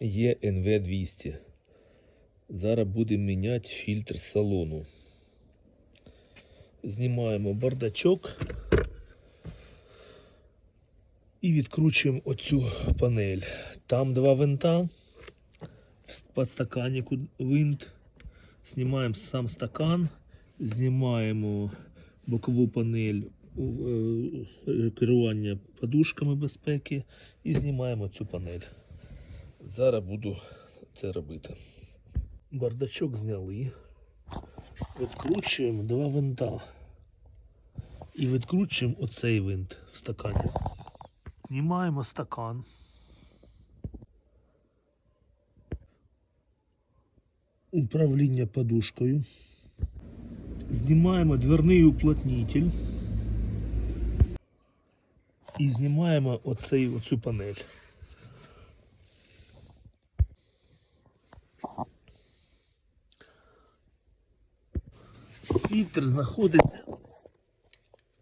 є НВ200. Зараз будемо міняти фільтр салону. Знімаємо бардачок і відкручуємо оцю панель. Там два винта, в подстаканнику винт. Знімаємо сам стакан, знімаємо бокову панель е, керування подушками безпеки і знімаємо цю панель. Зараз буду це робити. Бардачок зняли. Відкручуємо два винта. І відкручуємо оцей винт в стакані. Знімаємо стакан. Управління подушкою. Знімаємо дверний уплотнитель. І знімаємо оцей, оцю панель. Фільтр знаходиться.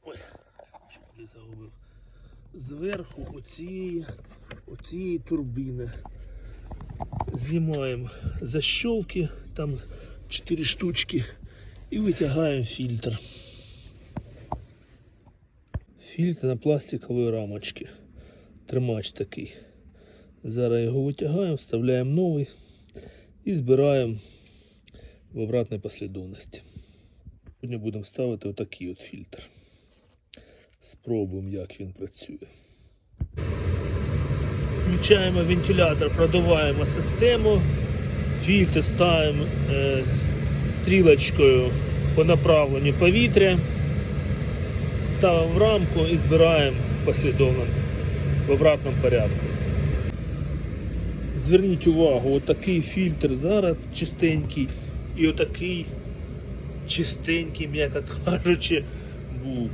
Ой, чуть не загубив. Зверху оцієї, оцієї турбіни. Знімаємо защолки, там 4 штучки, і витягаємо фільтр. Фільтр на пластиковій рамочці. Тримач такий. Зараз його витягаємо, вставляємо новий і збираємо в обратній послідовності. Сьогодні будемо ставити отакий от фільтр. Спробуємо, як він працює. Включаємо вентилятор, продуваємо систему, фільтр ставимо е, стрілочкою по направленню повітря, ставимо в рамку і збираємо послідовно в обратному порядку. Зверніть увагу, отакий фільтр зараз чистенький і отакий чистенький, м'яко кажучи, був.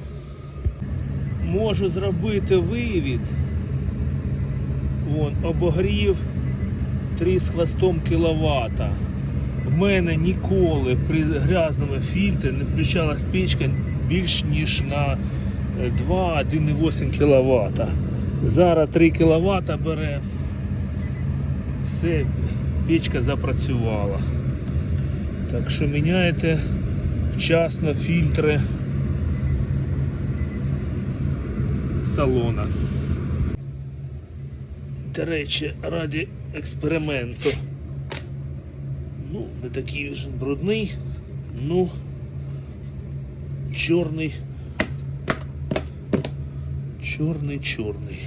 Можу зробити вивід. Вон, обогрів 3 з хвостом кВт. В мене ніколи при грязному фільтрі не включалась печка більш ніж на 2-1,8 кВт. Зараз 3 кВт бере. Все, печка запрацювала. Так що міняйте вчасно фільтри салона. До речі, раді експерименту. Ну, не такий вже брудний, ну чорний. Чорний, чорний.